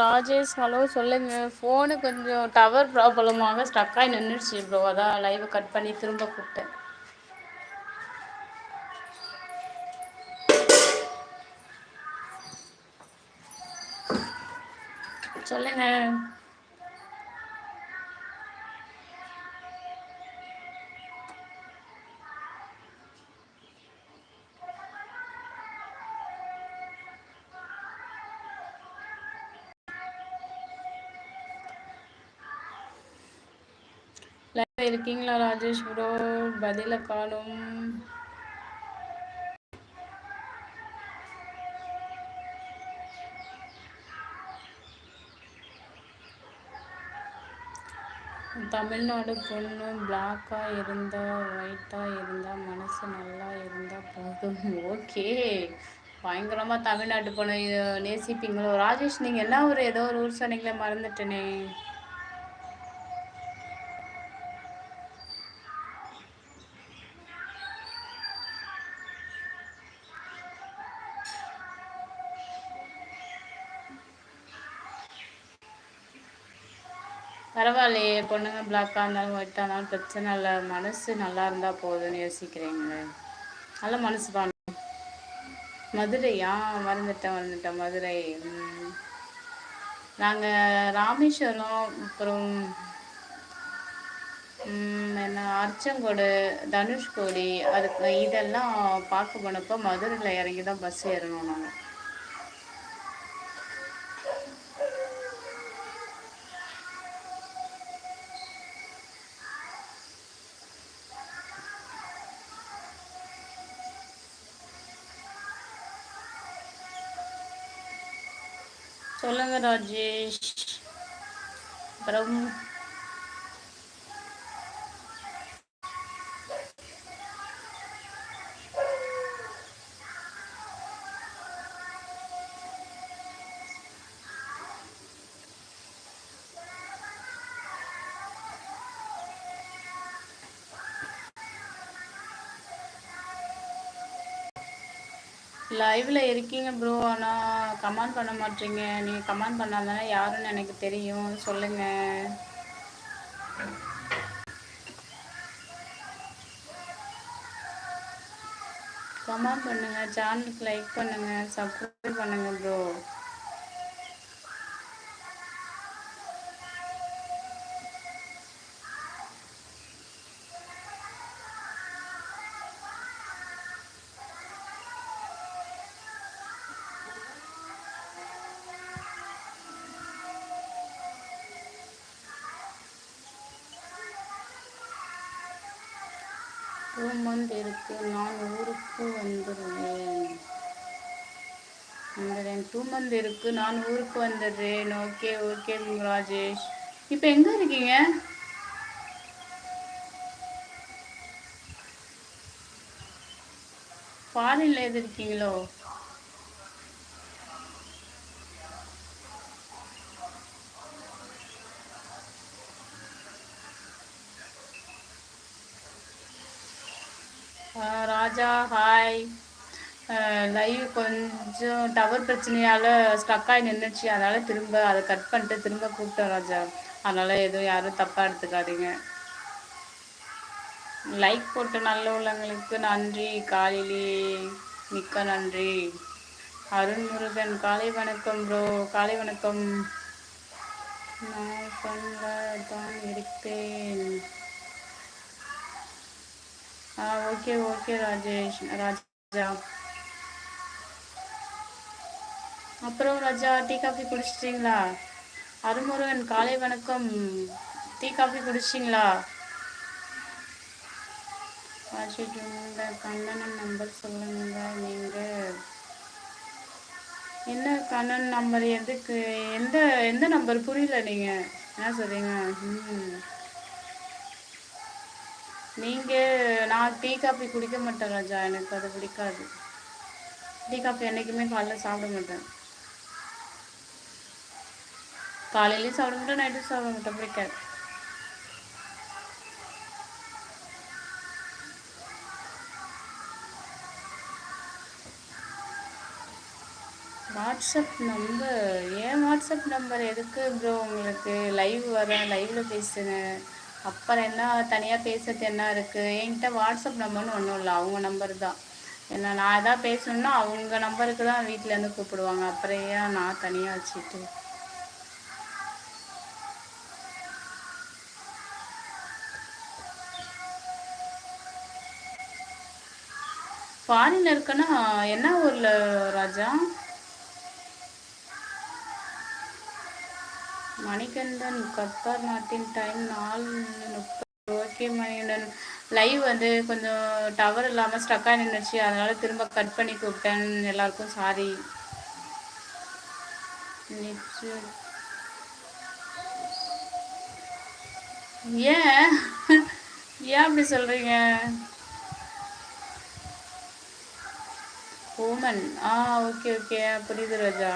Rajesh hello சொல்லுங்க. Phone கொஞ்சம் tower ப்ராப்ளமாக ஸ்டக்காகி ஆகி ப்ரோ அதான் லைவை கட் பண்ணி திரும்ப கூப்பிட்டேன். சொல்லுங்க லைவ்ல இருக்கீங்களா ராஜேஷ் ப்ரோ? பதில காணும். தமிழ்நாடு பொண்ணு பிளாக்காக இருந்தால் ஒயிட்டா இருந்தா மனசு நல்லா இருந்தால் போதும். ஓகே. பயங்கரமா தமிழ்நாட்டு பொண்ணு நேசிப்பீங்களோ? ராஜேஷ் நீங்க என்ன ஒரு ஏதோ ஒரு ஊர் சொன்னீங்களே மறந்துட்டேனே. பொண்ணுங்க பிளாக்காக இருந்தாலும் ஒயிட்டாக இருந்தாலும் பிரச்சனை இல்லை. மனசு நல்லா இருந்தால் போதும்னு யோசிக்கிறீங்களே நல்ல மனசு தான் மதுரையா? மறந்துட்டேன் மறந்துட்டேன். மதுரை. நாங்கள் ராமேஸ்வரம் அப்புறம் என்ன அர்ச்சங்கோடு தனுஷ்கோடி அதுக்கு இதெல்லாம் பார்க்க போனப்போ மதுரையில் இறங்கி தான் பஸ் ஏறணும் நாங்கள் சொல்லுங்க ராஜேஷ் லைவ்ல இருக்கீங்க ப்ரோ ஆனால் கமெண்ட் பண்ண மாட்டீங்க. நீங்கள் கமெண்ட் பண்ணாதானே யாருன்னு எனக்கு தெரியும். சொல்லுங்க. கமெண்ட் பண்ணுங்க. சேனலுக்கு லைக் பண்ணுங்க. சப்ஸ்கிரைப் பண்ணுங்க ப்ரோ டூ மந்த் இருக்கு நான் ஊருக்கு வந்துடுவேன் வந்துடுறேன் டூ மந்த் இருக்கு நான் ஊருக்கு வந்துடுறேன் ஓகே ஓகே ராஜேஷ். இப்போ எங்கே இருக்கீங்க? ஃபாரின்ல எது இருக்கீங்களோ ராஜா ஹாய் லைவ் கொஞ்சம் டவர் பிரச்சனையால் ஸ்டக்காகி நின்றுச்சு அதனால் திரும்ப அதை கட் பண்ணிட்டு திரும்ப கூப்பிட்டோம் ராஜா. அதனால் எதுவும் யாரும் தப்பாக எடுத்துக்காதீங்க. லைக் போட்ட நல்ல உள்ளவங்களுக்கு நன்றி. காலையிலே மிக்க நன்றி. அருண் முருகன் காலை வணக்கம் ப்ரோ காலை வணக்கம். நான் தான் இருப்பேன் ஆ ஓகே ஓகே ராஜேஷ் ராஜா. அப்புறம் ராஜா டீ காஃபி குடிச்சிட்டிங்களா? அருமுருகன் காலை வணக்கம். டீ காஃபி குடிச்சிங்களா இந்த கண்ணன் நம்பர் சொல்லுங்க நீங்கள் என்ன கண்ணன் நம்பர்? எதுக்கு? எந்த எந்த நம்பர்? புரியல நீங்கள் என்ன சொல்றீங்க? நீங்கள் நான் டீ காஃபி குடிக்க மாட்டேன் ராஜா. எனக்கு அது பிடிக்காது. டீ காஃபி என்றைக்குமே காலைல சாப்பிட மாட்டேன். காலையிலையும் சாப்பிட மாட்டோம் நைட்டும் சாப்பிட மாட்டோம் பிடிக்காது வாட்ஸ்அப் நம்பர் ஏன் வாட்ஸ்அப் நம்பர் எதுக்கு ப்ரோ உங்களுக்கு? லைவ் வரேன் லைவ்ல பேசுங்க அப்புறம் என்ன தனியாக பேசுறது என்ன இருக்குது என்கிட்ட வாட்ஸ்அப் நம்பர்னு ஒன்றும் இல்லை அவங்க நம்பர் தான். என்ன நான் எதாவது பேசணுன்னா அவங்க நம்பருக்கு தான் வீட்டிலேருந்து கூப்பிடுவாங்க. அப்புறம் ஏன் நான் தனியாக வச்சுட்டு ஃபாரின்ல இருக்குன்னா என்ன ஊர்ல ராஜா? மணிகண்டன் கத்தார் நாட்டின் டைம் நாலு முப்பது ஓகே மணிகண்டன். லைவ் வந்து கொஞ்சம் டவர் இல்லாமல் ஸ்டக்காக நின்றுச்சு அதனால திரும்ப கட் பண்ணி கூப்பிட்டேன். எல்லாருக்கும் சாரி ஏன்? ஏன் அப்படி சொல்கிறீங்க உமன் ஆ ஓகே ஓகே புரியுது ராஜா.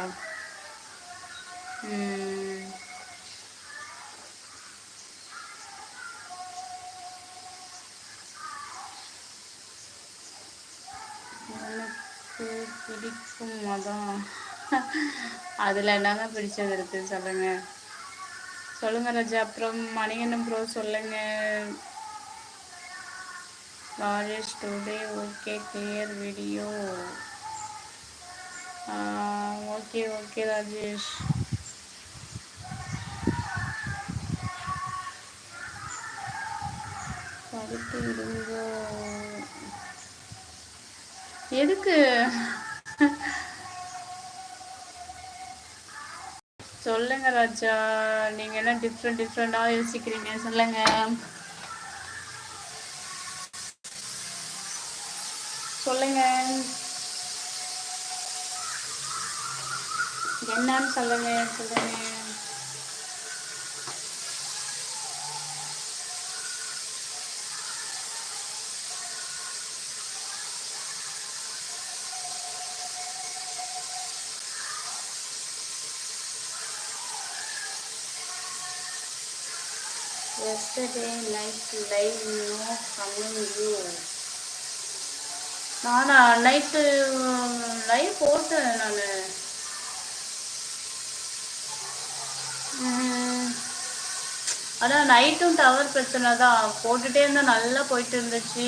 எனக்கு பிடிக்கும் மதம் அதில் என்னங்க பிடிச்சது இருக்கு? சொல்லுங்க. சொல்லுங்க ராஜா. அப்புறம் மணிகண்டம் ப்ரோ சொல்லுங்க. Rajesh today okay clear video okay okay Rajesh. படுத்து விடுங்க எதுக்கு? சொல்லுங்க ராஜா. நீங்க என்ன டிஃப்ரெண்ட் டிஃப்ரெண்டா யோசிக்கிறீங்க? சொல்லுங்க. சொல்லுங்க. என்னன்னு சொல்லுங்க சொல்லுங்க yesterday night live no coming you நானா நைட்டு லைவ் போட்டேன் நான் ஆனால் நைட்டும் டவர் பிரச்சனை தான். போட்டுகிட்டே இருந்தால் நல்லா போயிட்டு இருந்துச்சு.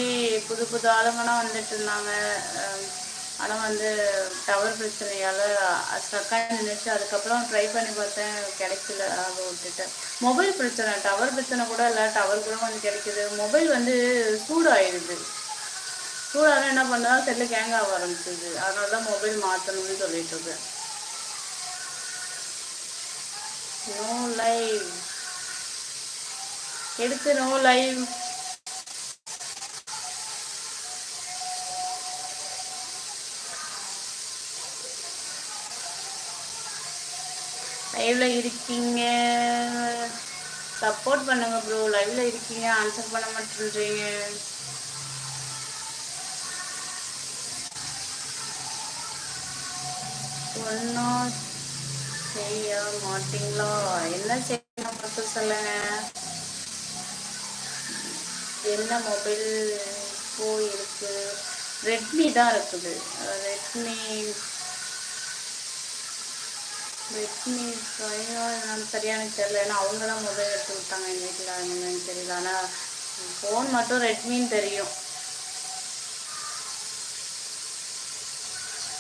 புது புது ஆளுங்கலாம் வந்துட்டு இருந்தாங்க. ஆனால் வந்து டவர் பிரச்சனையால் ஸ்டக்காக நின்றுச்சு அதுக்கப்புறம் ட்ரை பண்ணி பார்த்தேன். கிடைக்கல. அதை விட்டுட்டேன். மொபைல் பிரச்சனை. டவர் பிரச்சனை கூட இல்லை. டவர் கூட கொஞ்சம் கிடைக்குது. மொபைல் வந்து சூடாயிடுது. சூடாக என்ன பண்ணா செல்லு கேங் ஆக ஆரம்பிச்சிது. அதனால தான் மொபைல் மாற்றணும்னு சொல்லிட்டு இருக்கேன். நோ லைவ் எடுத்து லைவ். லைவ்ல இருக்கீங்க. சப்போர்ட் பண்ணுங்க ப்ரோ லைவ்ல இருக்கீங்க. ஆன்சர் பண்ண மாட்டேன்றீங்க. ஒன்றும் செய்ய மாட்டீங்களா? என்ன செய்யணும்? சொல்லுங்க. என்ன மொபைல் இப்போ இருக்குது ரெட்மி தான் இருக்குது. ரெட்மி ரெட்மி ஃபைவா என்னன்னு சரியான தெரியல. ஏன்னா அவங்க தான் மொபைல் எடுத்து விட்டாங்க எங்கள் வீட்டில் என்னன்னு தெரியல. ஆனால் ஃபோன் மட்டும் ரெட்மின்னு தெரியும்.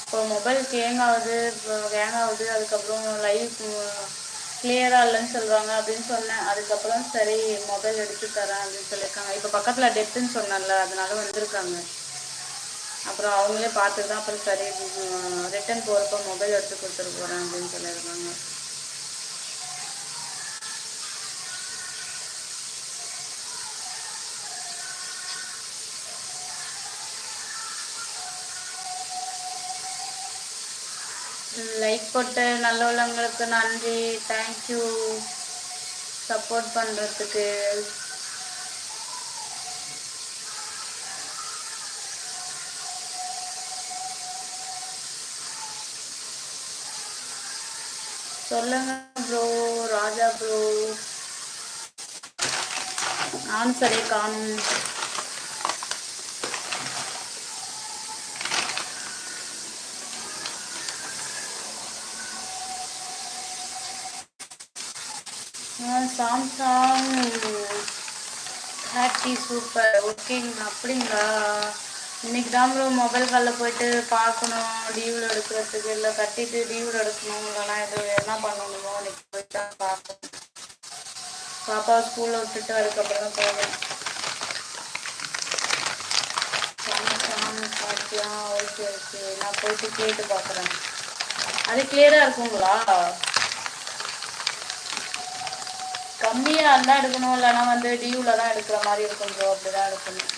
இப்போ மொபைல் கேங் ஆகுது இப்போ கேங் ஆகுது. அதுக்கப்புறம் லைஃப் கிளியராக இல்லைன்னு சொல்லுவாங்க அப்படின்னு சொன்னேன். அதுக்கப்புறம் சரி மொபைல் எடுத்து தரேன் அப்படின்னு சொல்லியிருக்காங்க. இப்போ பக்கத்தில் டெத்துன்னு சொன்னேன்ல அதனால வந்திருக்காங்க. அப்புறம் அவங்களே பார்த்து தான் அப்புறம் சரி ரிட்டன் போகிறப்ப மொபைல் எடுத்து கொடுத்துட்டு போகிறேன் அப்படின்னு சொல்லியிருக்காங்க. லைக் போட்ட நல்ல உள்ளவங்களுக்கு நன்றி தேங்க்யூ சப்போர்ட் பண்ணுறதுக்கு சொல்லுங்க ப்ரோ ராஜா ப்ரோ ஆன்சரே காணும். சாம்சங் ஹாப்பி சூப்பர் ஓகேங்க அப்படிங்களா? இன்னைக்கு தான் ப்ரோ மொபைல் காலில் போயிட்டு பார்க்கணும். லீவில் எடுக்கிறதுக்கு இல்லை கட்டிட்டு லீவில் எடுக்கணும். இல்லைனா எது என்ன பண்ணணுமோ இன்னைக்கு போயிட்டு தான் பார்க்கணும். பாப்பா ஸ்கூலில் விட்டுட்டு அதுக்கப்புறம் தான் போகணும். சாம்சங் ஓகே ஓகே நான் போயிட்டு கேட்டு பார்க்குறேன். அது கிளியராக இருக்குங்களா? கம்மியாக இருந்தால் எடுக்கணும் இல்லைன்னா வந்து டியூவில் தான் எடுக்கிற மாதிரி இருக்கும் ப்ரோ அப்படி தான் எடுக்கணும்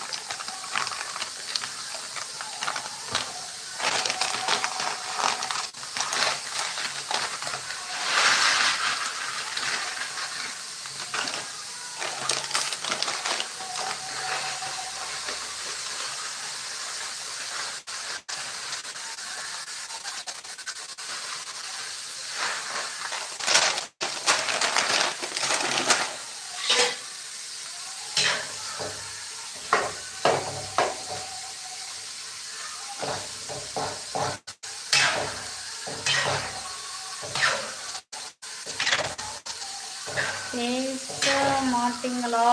பேச மாட்டீங்களா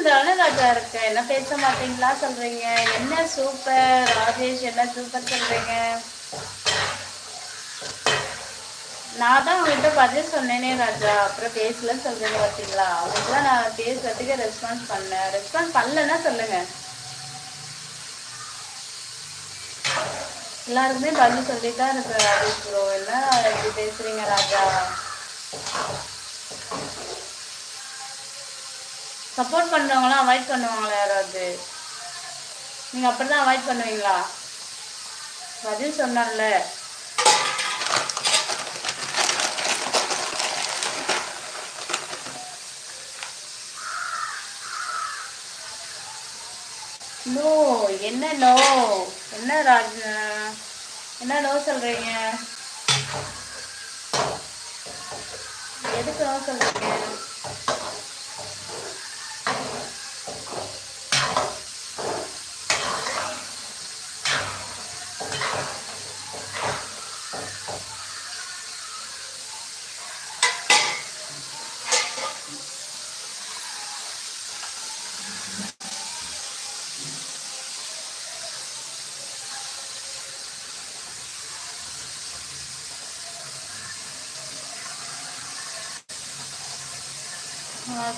பேசியிருந்தானே ராஜா இருக்கேன். என்ன பேச மாட்டீங்களா சொல்றீங்க. என்ன சூப்பர் ராஜேஷ் என்ன சூப்பர் சொல்றீங்க? நான் தான் உங்ககிட்ட பதில் சொன்னேனே ராஜா. அப்புறம் பேசலன்னு சொல்றீங்க பார்த்தீங்களா அவங்களுக்குலாம் நான் பேசுறதுக்கு ரெஸ்பான்ஸ் பண்ணேன். ரெஸ்பான்ஸ் பண்ணலன்னா சொல்லுங்க. எல்லாருக்குமே பதில் சொல்லிட்டு தான் இருக்கு ராஜேஷ் ப்ரோ என்ன இப்படி பேசுறீங்க ராஜா? சப்போர்ட் பண்ணுறவங்களாம் அவாய்ட் பண்ணுவாங்களா யாராவது? நீங்கள் அப்படி தான் அவாய்ட் பண்ணுவீங்களா? பதில் சொன்னார்ல. நோ என்ன நோ? என்ன ராஜ்? என்ன நோ சொல்கிறீங்க எதுக்கு நோ சொல்கிறீங்க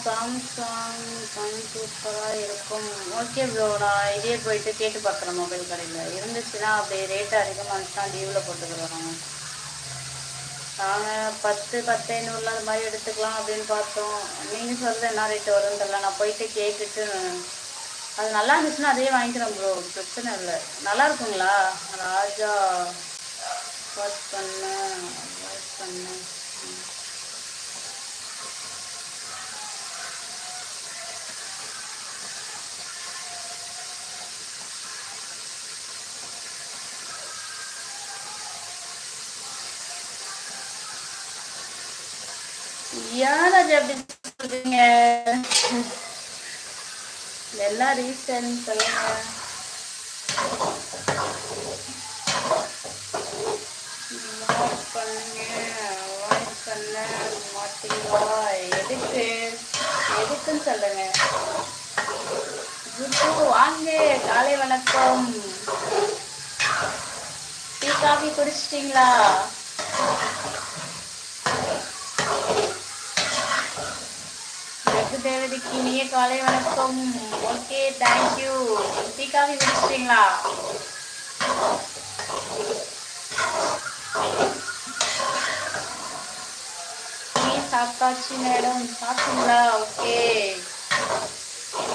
சாம்சங் கண் சூப்பராக இருக்கும். ஓகே ப்ரோ நான் இதே போயிட்டு கேட்டு பார்க்குறேன் மொபைல் கடையில். இருந்துச்சுன்னா அப்படியே ரேட்டு அதிகமாக இருந்துச்சுன்னா லீவில் போட்டுக்கிறோம். நாங்கள் பத்து பத்து ஐநூறுல அது மாதிரி எடுத்துக்கலாம் அப்படின்னு பார்த்தோம். நீங்கள் சொல்கிறது என்ன ரேட்டு வரும்னு தெரியல. நான் போயிட்டு கேட்டுட்டு அது நல்லா இருந்துச்சுன்னா அதே வாங்கிக்கிறேன் ப்ரோ பிரச்சனை இல்லை. நல்லா இருக்குங்களா? ராஜா வாட்ச் பண்ண வாட்ச் பண்ண. ஏன் அது சொல்றீங்க? எல்லா ரீசன் சொல்லுங்க. பண்ணுங்க. அவாய்ட் பண்ண மாட்டீங்களா? எதுக்கு? எதுக்குன்னு சொல்லுங்க. குட்டு வாங்க. காலை வணக்கம். Tea coffee குடிச்சிட்டீங்களா? ரகு இனிய காலை வணக்கம். Okay thank you tea coffee குடிச்சிட்டீங்களா? Tea சாப்பிட்டாச்சு மேடம் சாப்பிட்டீங்களா? ஓகே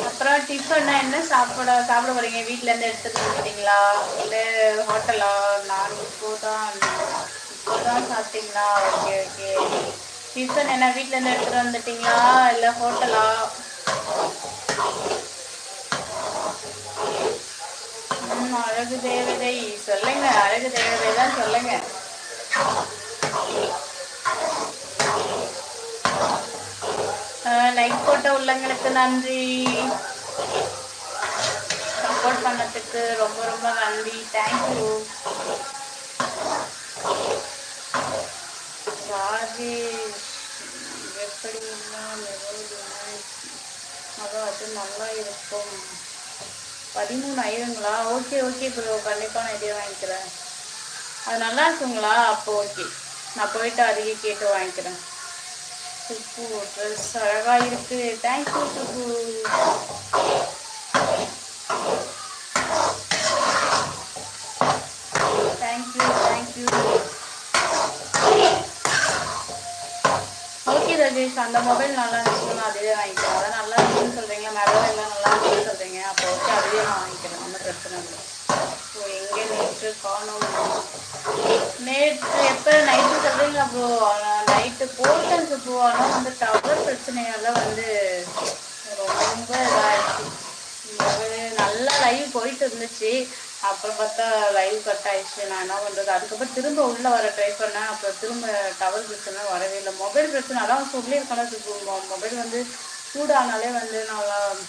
அப்புறம் டிஃபன் என்ன சாப்பிட சாப்பிட போறீங்க? வீட்ல இருந்து எடுத்துட்டு வந்துட்டீங்களா? இல்லை ஹோட்டலா நான் போதான் இப்போதான் சாப்பிட்டீங்களா? ஓகே ஓகே டிஃபன் என்ன வீட்டிலேருந்து இருந்து வந்துட்டீங்களா? இல்லை ஹோட்டலா? ம் அழகு தேவதை. சொல்லுங்க அழகு தேவதை தான் சொல்லுங்க. லைக் போட்ட உள்ளங்களுக்கு நன்றி. சப்போர்ட் பண்ணதுக்கு ரொம்ப ரொம்ப நன்றி. தேங்க்யூ ராஜேஷ் எப்படி இல்லாமல் அதோ அது நல்லா இருக்கும். பதிமூணு ஆயிருங்களா? ஓகே ஓகே ப்ரோ கண்டிப்பாக நான் இதே வாங்கிக்கிறேன். அது நல்லா இருக்குங்களா? அப்போ ஓகே நான் போயிட்டு அதையே கேட்டு வாங்கிக்கிறேன். சுப்பு ட்ரெஸ் அழகாக இருக்கு. Thank you Subbu thank you thank you okay அந்த மொபைல் நல்லா இருந்துச்சுன்னா அதுவே வாங்கிக்கிறேன். அதான் நல்லா இருக்குன்னு சொல்கிறீங்க மேடம் எல்லாம் நல்லா இருக்குன்னு சொல்கிறீங்க அப்போ ஓகே அதுவே நான் வாங்கிக்கிறேன். ஒன்றும் பிரச்சனை இல்லை. ஸோ எங்கே நேற்று காணும். நேற்று எப்போ நைட்டு சொல்கிறீங்க ப்ரோ நைட்டு போட்டேன் ப்ரோ ஆனால் வந்து டவர் பிரச்சனையால வந்து ரொம்ப இதாகிடுச்சு நல்லா லைவ் போயிட்டு இருந்துச்சு. அப்புறம் பார்த்தா லைவ் கட் ஆயிடுச்சு நான் என்ன பண்ணுறது அதுக்கப்புறம் திரும்ப உள்ளே வர ட்ரை பண்ணேன் அப்புறம் திரும்ப டவர் பிரச்சனை வரவே இல்லை. மொபைல் பிரச்சனை அதான் சொல்லியிருக்கேன் மொபைல் வந்து சூடானாலே வந்து நான்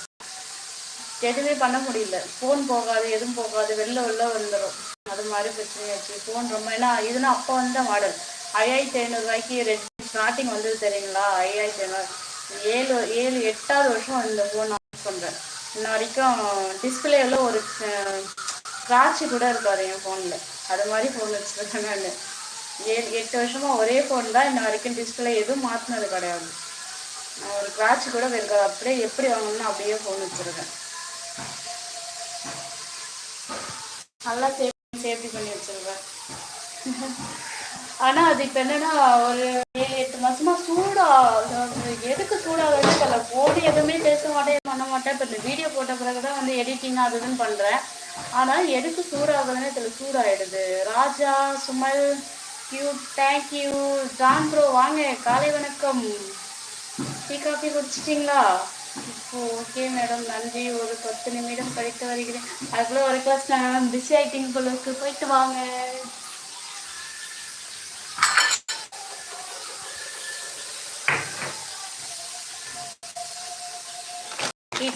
எதுவுமே பண்ண முடியல. ஃபோன் போகாது எதுவும் போகாது வெளில வெளில வந்துடும் அது மாதிரி பிரச்சனையாச்சு. ஃபோன் ரொம்ப ஏன்னா இதுனா அப்போ வந்த மாடல் ஐயாயிரத்தி ஐநூறுரூவாய்க்கு ரெட் ஸ்டார்டிங் வந்தது தெரியுங்களா? ஐயாயிரத்தி ஐநூறு. ஏழு ஏழு எட்டாவது வருஷம் இந்த ஃபோன் யூஸ் பண்ணுறேன் இன்ன வரைக்கும் டிஸ்பிளேவில் ஒரு ஸ்க்ராட்சு கூட இருக்காரு என் ஃபோனில் அது மாதிரி ஃபோன் வச்சுருக்கேன் நான். ஏழு எட்டு வருஷமாக ஒரே ஃபோன் தான் இன்ன வரைக்கும் டிஸ்பிளே எதுவும் மாற்றினது கிடையாது. நான் ஒரு ஸ்க்ராட்ச் கூட இருக்காது அப்படியே எப்படி வாங்கணும்னு அப்படியே ஃபோன் வச்சுருக்கேன். நல்லா சேஃப் சேஃப்டி பண்ணி வச்சிருவேன் ஆனால் அது இப்போ என்னென்னா ஒரு ஏழு எட்டு மாதமாக சூடாக எதுக்கு சூடாகுதுன்னு தெரியல போடி எதுவுமே பேச மாட்டேன் பண்ண மாட்டேன். இப்போ இந்த வீடியோ போட்ட பிறகு தான் வந்து எடிட்டிங் அது இதுன்னு ஆனால் எதுக்கு சூடாகுதுன்னு தெரியல சூடாயிடுது. Raja சுமல் thank thank you John bro வாங்க காலை வணக்கம். டீ காஃபி குடிச்சிட்டிங்களா? இப்போ ஓகே மேடம் நன்றி. ஒரு பத்து நிமிடம் கழித்து வருகிறேன். அதுக்குள்ள ஒரு கிளாஸ் நான் பிஸி ஆயிட்டீங்க போல போயிட்டு வாங்க.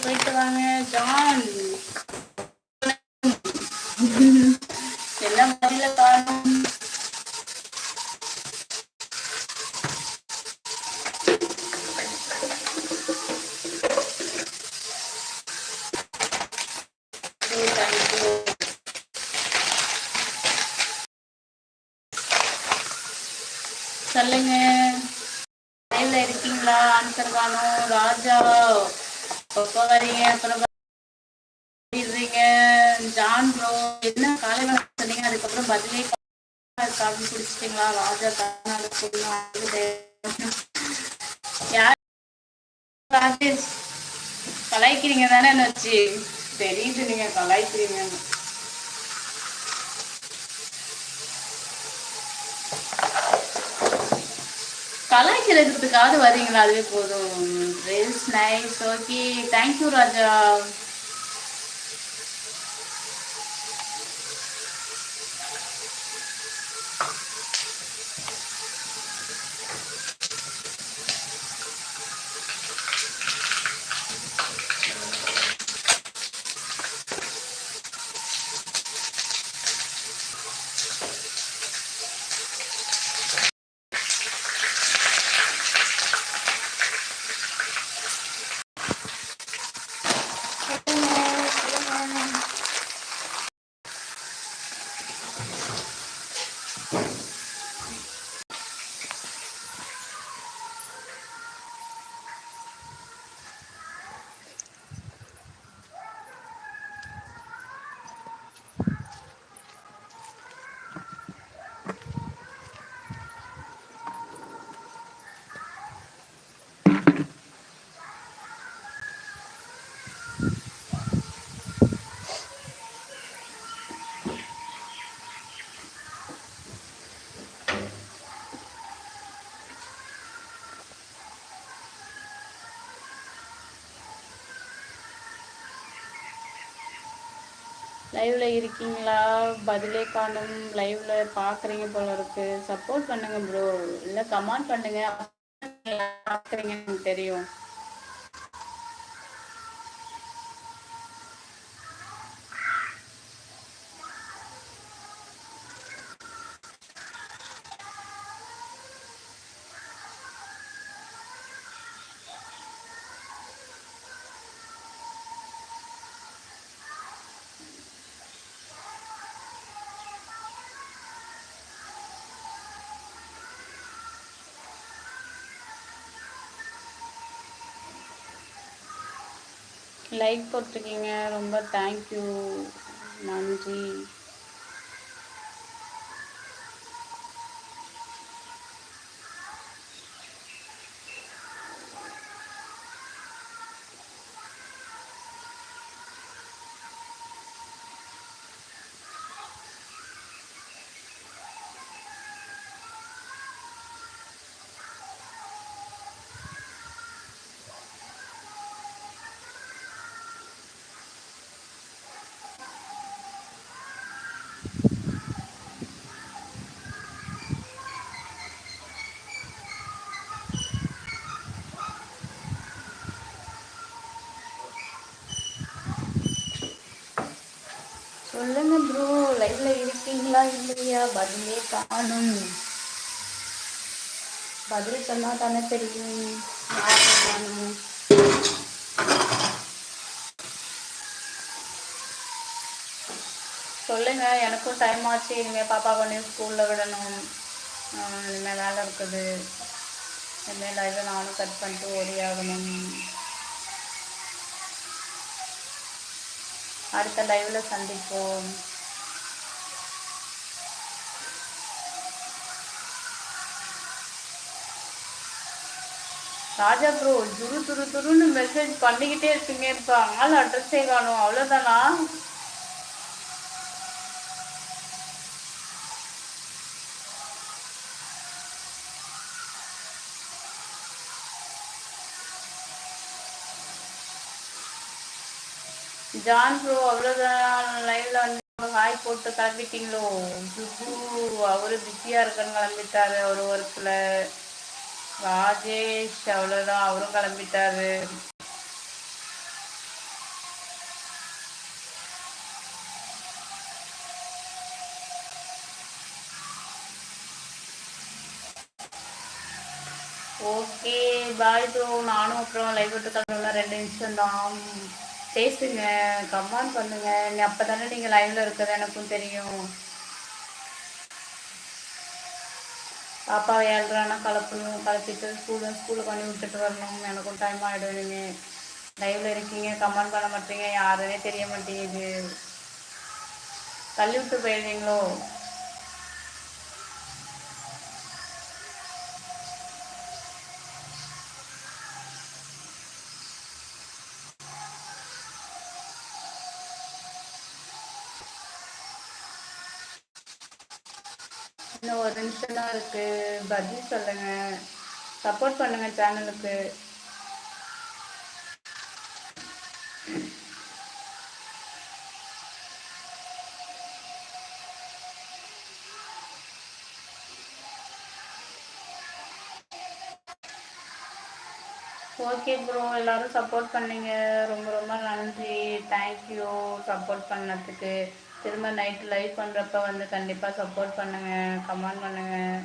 போயிட்டு வாங்க. ஜான். கலாய்க்கிறீங்க தானே வச்சு? தெரியுது நீங்க கலாய்க்கிறீங்க கலாய்க்கிறதுக்காவது வரீங்களா அதுவே போதும். It's nice okay thank you Raja லைவ்ல இருக்கீங்களா? பதிலே காணும். லைவ்ல பாக்குறீங்க போல இருக்கு. சப்போர்ட் பண்ணுங்க ப்ரோ இல்ல கமெண்ட் பண்ணுங்க. பாக்குறீங்கன்னு தெரியும். லைக் போட்டிருக்கீங்க. ரொம்ப தேங்க்யூ நன்றி சொல்லுங்க ப்ரோ லைவ்ல இருக்கீங்களா இல்லையா? பதிலே காணும். பதில் சொன்னா தானே தெரியும். சொல்லுங்க எனக்கும் டைம் ஆச்சு. இனிமேல் பாப்பா பண்ணி ஸ்கூலில் விடணும். இனிமேல் வேலை இருக்குது. இனிமேல் லைவை நானும் கட் பண்ணிட்டு ஓடி ஆகணும். அடுத்த லைவ்ல சந்திப்போம். ராஜா ப்ரோ துரு துரு துருன்னு மெசேஜ் பண்ணிக்கிட்டே இருப்பீங்க இப்போ ஆள் அட்ரஸே காணும். அவ்வளோதானா ஜான் ப்ரோ அவ்வளோதான் லைவ்ல வந்து ஹாய் போட்டு கிளம்பிட்டீங்களோ அவரு பிஸியா இருக்கன்னு கிளம்பிட்டாரு அவரு ஒர்க்கில் ராஜேஷ் அவ்வளோதான் அவரும் கிளம்பிட்டாரு. ஓகே பாய் ப்ரோ நானும் அப்புறம் லைவ் விட்டு கிளம்பணும் ரெண்டு நிமிஷம் தான். பேசுங்க. கமெண்ட் பண்ணுங்க. அப்போ தானே நீங்கள் லைவ்ல இருக்கிறது. எனக்கும் தெரியும். பாப்பா ஏழ்றானா கலப்பணும் கலப்பிட்டு ஸ்கூலு ஸ்கூலுக்கு பண்ணி விட்டுட்டு வரணும் எனக்கும் டைம் ஆகிடும் நீங்கள் லைவில் இருக்கீங்க கமெண்ட் பண்ண மாட்டீங்க யாருன்னே தெரிய மாட்டேங்குது. தள்ளி விட்டு போயிடுறீங்களோ இன்னும் இருக்குது இருக்கு. பதில் சொல்லுங்க. சப்போர்ட் பண்ணுங்க சேனலுக்கு ஓகே ப்ரோ எல்லாரும் சப்போர்ட் பண்ணீங்க. ரொம்ப ரொம்ப நன்றி. தேங்க்யூ சப்போர்ட் பண்ணதுக்கு. திரும்ப நைட்டு லைவ் பண்ணுறப்ப வந்து கண்டிப்பாக சப்போர்ட் பண்ணுங்கள் கமெண்ட் பண்ணுங்கள்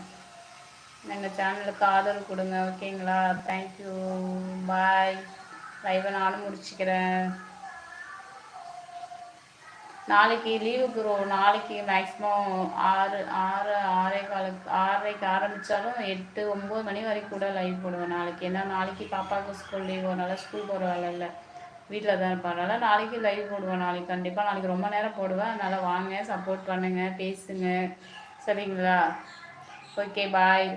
எங்கள் சேனலுக்கு ஆதரவு கொடுங்க ஓகேங்களா தேங்க்யூ பாய் லைவை நானும் முடிச்சுக்கிறேன். நாளைக்கு லீவு ப்ரோ நாளைக்கு மேக்ஸிமம் ஆறு ஆறு ஆறே காலுக்கு ஆறரைக்கு ஆரம்பித்தாலும் எட்டு ஒம்பது மணி வரைக்கும் கூட லைவ் போடுவேன் நாளைக்கு. ஏன்னா நாளைக்கு பாப்பாவுக்கு ஸ்கூல் லீவ் அதனால் ஸ்கூல் போகிற வேலை இல்லை. வீட்டில் தான் இருப்பேன். அதனால் நாளைக்கு லைவ் போடுவேன். நாளைக்கு கண்டிப்பாக நாளைக்கு ரொம்ப நேரம் போடுவேன். அதனால் வாங்க சப்போர்ட் பண்ணுங்கள் பேசுங்க. சரிங்களா? Okay bye